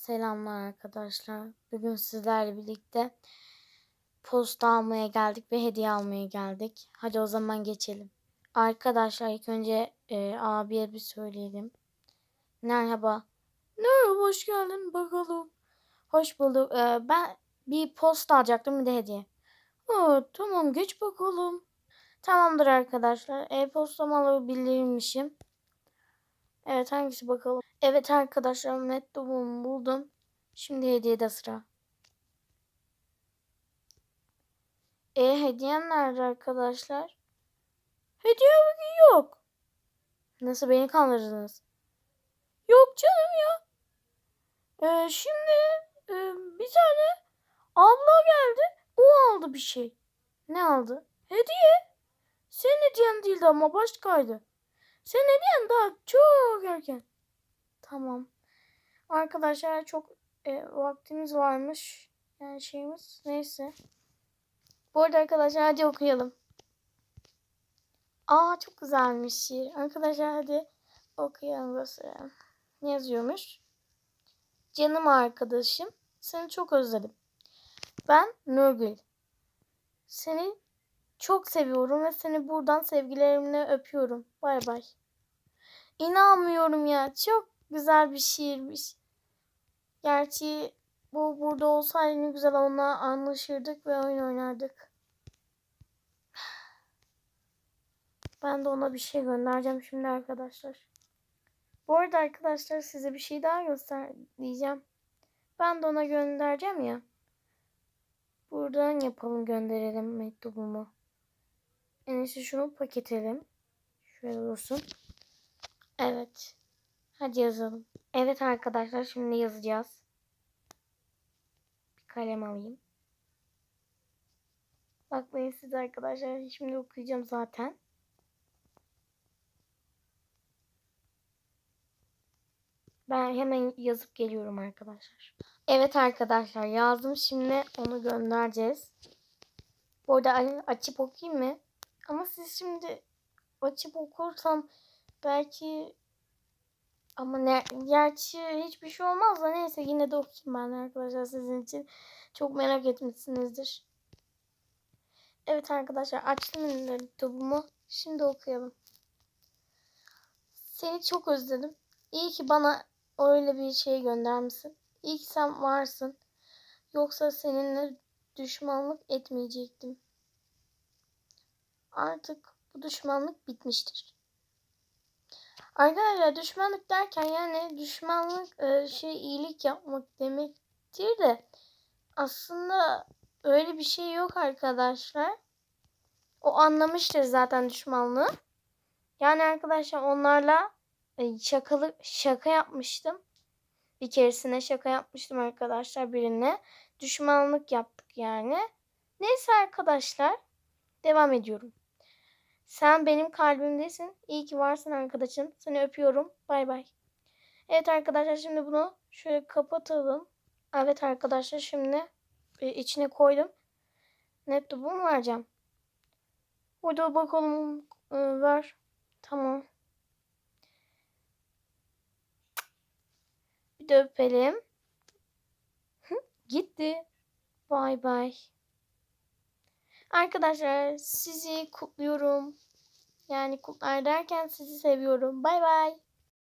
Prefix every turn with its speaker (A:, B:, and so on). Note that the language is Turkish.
A: Selamlar arkadaşlar. Bugün sizlerle birlikte posta almaya geldik ve hediye almaya geldik. Hadi o zaman geçelim. Arkadaşlar ilk önce e, abiye bir söyleyelim. Merhaba. Merhaba hoş geldin bakalım. Hoş bulduk. E, ben bir posta alacaktım bir de hediye. Aa, tamam geç bakalım. Tamamdır arkadaşlar. E-postamı alabilirmişim. Evet hangisi bakalım. Evet arkadaşlar mektubum buldum. Şimdi hediyede sıra. E hediyem nerede arkadaşlar? Hediye yok. Nasıl beni kandırdınız? Yok canım ya. Ee, şimdi e, bir tane abla geldi. O aldı bir şey. Ne aldı? Hediye. Senin hediyen değildi ama başkaydı. Senin hediyen daha çok erken. Tamam. Arkadaşlar çok e, vaktimiz varmış. Yani şeyimiz neyse. Bu arada arkadaşlar hadi okuyalım. Aa çok güzelmiş şiir. Arkadaşlar hadi okuyalım gösterelim. Ne yazıyormuş? Canım arkadaşım seni çok özledim. Ben Nurgül. Seni çok seviyorum ve seni buradan sevgilerimle öpüyorum. Bay bay. İnanmıyorum ya. Çok güzel bir şiirmiş. Gerçi bu burada olsaydı ne güzel onunla anlaşırdık ve oyun oynardık. Ben de ona bir şey göndereceğim şimdi arkadaşlar. Bu arada arkadaşlar size bir şey daha göstereceğim. Ben de ona göndereceğim ya. Buradan yapalım gönderelim mektubumu. En iyisi şunu paketelim. Şöyle dursun. Evet. Hadi yazalım. Evet arkadaşlar şimdi yazacağız. Bir kalem alayım. Bakmayın siz arkadaşlar. Şimdi okuyacağım zaten. Ben hemen yazıp geliyorum arkadaşlar. Evet arkadaşlar yazdım. Şimdi onu göndereceğiz. Bu arada açıp okuyayım mı? Ama siz şimdi açıp okursam belki ama ne gerçi hiçbir şey olmaz da neyse yine de okuyayım ben arkadaşlar sizin için. Çok merak etmişsinizdir. Evet arkadaşlar açtım mektubumu. Şimdi okuyalım. Seni çok özledim. İyi ki bana öyle bir şey göndermişsin. İyi ki sen varsın. Yoksa seninle düşmanlık etmeyecektim. Artık bu düşmanlık bitmiştir. Arkadaşlar düşmanlık derken yani düşmanlık e, şey iyilik yapmak demektir de aslında öyle bir şey yok arkadaşlar. O anlamıştır zaten düşmanlığı. Yani arkadaşlar onlarla e, şakalı şaka yapmıştım. Bir keresine şaka yapmıştım arkadaşlar birine. Düşmanlık yaptık yani. Neyse arkadaşlar devam ediyorum. Sen benim kalbimdesin. İyi ki varsın arkadaşım. Seni öpüyorum. Bay bay. Evet arkadaşlar şimdi bunu şöyle kapatalım. Evet arkadaşlar şimdi e, içine koydum. Laptopumu vereceğim. Burada bakalım e, ver. Tamam. Bir de öpelim. Gitti. Bay bay. Arkadaşlar sizi kutluyorum. Yani kutlar derken sizi seviyorum. Bay bay.